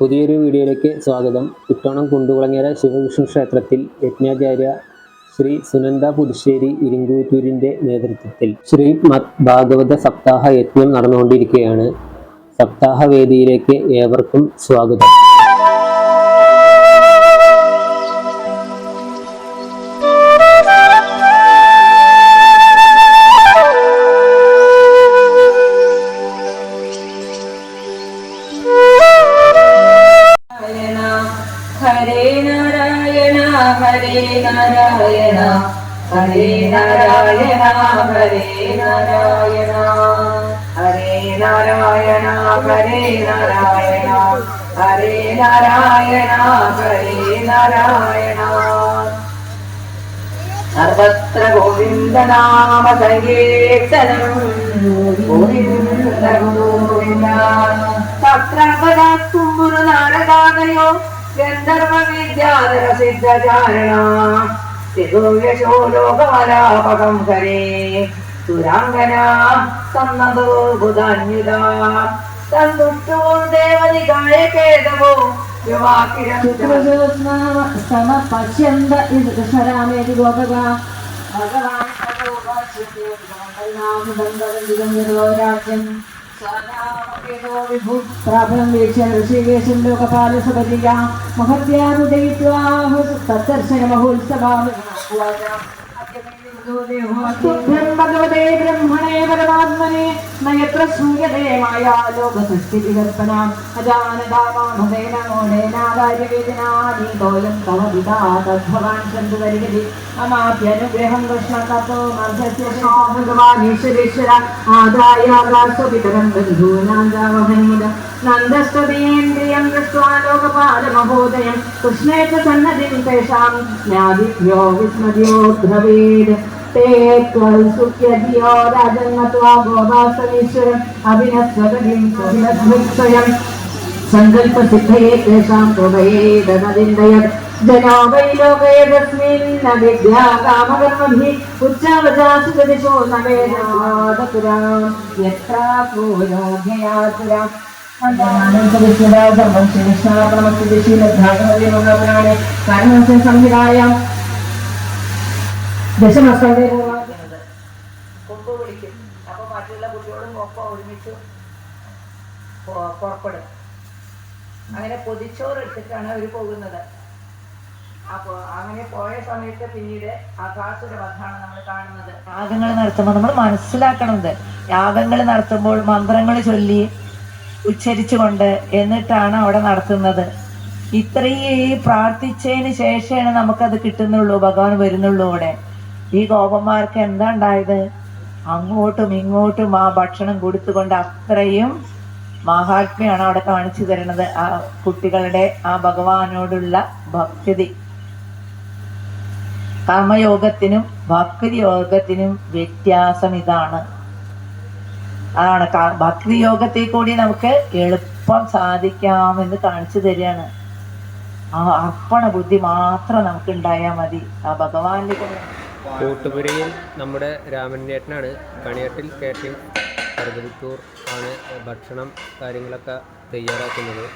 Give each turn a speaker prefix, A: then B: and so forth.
A: പുതിയൊരു വീഡിയോയിലേക്ക് സ്വാഗതം. കുറ്റോണം കുണ്ടുകുളങ്ങര ശിവവിഷ്ണു ക്ഷേത്രത്തിൽ യജ്ഞാചാര്യ ശ്രീ സുനന്ദ പുതുശ്ശേരി ഇരിങ്കൂറ്റൂരിന്റെ നേതൃത്വത്തിൽ ശ്രീമദ് ഭാഗവത സപ്താഹ യജ്ഞം നടന്നുകൊണ്ടിരിക്കുകയാണ്. സപ്താഹ വേദിയിലേക്ക് ഏവർക്കും സ്വാഗതം.
B: നാരായണ ഹരേ നാരായണ ഹരേ നാരായണ ഹരേ നാരായണ ഹരേ നാരായണ ഹരേ നാരായണ ഹരേ നാരായണ സർവത്ര ഗോവിന്ദനാമ സങ്കീർത്തനം ഗോവിന്ദ ഗോവിന്ദ പത്രപദാക്കുമ്പുരു നാടകാകയോ ഗന്ധർവ വിദ്യാധര സിദ്ധചാരണ യശോ ലോകമലാപകം കരേ സുരാംഗന സന്നതോ ബുധാന്യുത സന്തുഷ്ടോ ദേവനികായ കേതവോ
C: സമപശ്യന്ത കൃഷ്ണരാമേതി ഗോപക. ഭഗവാൻ प्राभ्रह्मेक्षलोकपालसपतिया महद्यानुदयित्वा तत्दर्शनमहोत्सवामि എത്ര ശൂന്യതയമായ ലോക സൃഷ്ടി വികൽപ്പന അജാനതാവാമോദേനോദേനാദാര്യവേദനാദീതോയം തവ പിതാ തദ്ഭവാൻ സന്തു വരികതി മമാപ്യനുഗ്രഹം കൃഷ്ണ തപ്പോ മധ്യസ്യഭഗവാനീശ്വരേശ്വര ആദായാകാശപിതരം ബന്ധൂനാന്താവഹൈമുദ നന്ദസ്തീന്ദ്രിയം ദൃഷ്ട്വാ ലോകപാലമഹോദയം കൃഷ്ണേച്ച സന്നതിം തേഷാം ജ്ഞാതിഭ്യോ വിസ്മതിയോ ബ്രവീത് संकल्प त्वल्सुख्यधियो राजन् मत्वा तेषां कोभये धनविन्दयत् जनो वै लोके तस्मिन्न विद्या कामकर्मभिः उच्चावचासु गतिशो न वेदपुरां यत्रा पूजाभ्ययासुरा सर्वं श्रेष्ठा ദശമസ്കന്ധ
B: കൊമ്പ് വിളിക്കും. അപ്പൊ മറ്റുള്ള കുട്ടികളും ഒപ്പം ഒരുമിച്ച് പോ- പുറപ്പെടും. അങ്ങനെ പൊതിച്ചോറ് എടുത്തിട്ടാണ് അവർ പോകുന്നത്. അപ്പോൾ അങ്ങനെ പോയ സമയത്ത് പിന്നീട് അകാസുര വധാണ് നമ്മൾ കാണുന്നത്. യാഗങ്ങൾ നടത്തുമ്പോൾ നമ്മൾ മനസ്സിലാക്കണത്. യാഗങ്ങൾ നടത്തുമ്പോൾ മന്ത്രങ്ങൾ ചൊല്ലി ഉച്ചരിച്ചുകൊണ്ട് എന്നിട്ടാണ് അവിടെ നടത്തുന്നത്. ഇത്രയും പ്രാർത്ഥിച്ചതിന് ശേഷമാണ് നമുക്കത് കിട്ടുന്നുള്ളൂ ഭഗവാൻ വരുന്നുള്ളൂ അവിടെ. ഈ ഗോപന്മാർക്ക് എന്താ ഉണ്ടായത്? അങ്ങോട്ടും ഇങ്ങോട്ടും ആ ഭക്ഷണം കൊടുത്തുകൊണ്ട് അത്രയും മഹാത്മ്യമാണ് അവിടെ കാണിച്ചു തരുന്നത്. ആ കുട്ടികളുടെ ആ ഭഗവാനോടുള്ള ഭക്തി. കർമ്മയോഗത്തിനും ഭക്തി യോഗത്തിനും വ്യത്യാസം ഇതാണ്. അതാണ് ഭക്തി യോഗത്തിൽ കൂടി നമുക്ക് എളുപ്പം സാധിക്കാമെന്ന് കാണിച്ചു തരികയാണ്. ആ അർപ്പണ ബുദ്ധി മാത്രം നമുക്ക് ഉണ്ടായാൽ മതി. ആ ഭഗവാന്റെ കൂടെ
A: കൂട്ടുപുരയിൽ നമ്മുടെ രാമൻചേട്ടനാണ് കണിയട്ടിൽ കാറ്ററിംഗ് കറുകപുത്തൂർ ആണ് ഭക്ഷണം കാര്യങ്ങളൊക്കെ തയ്യാറാക്കുന്നത്.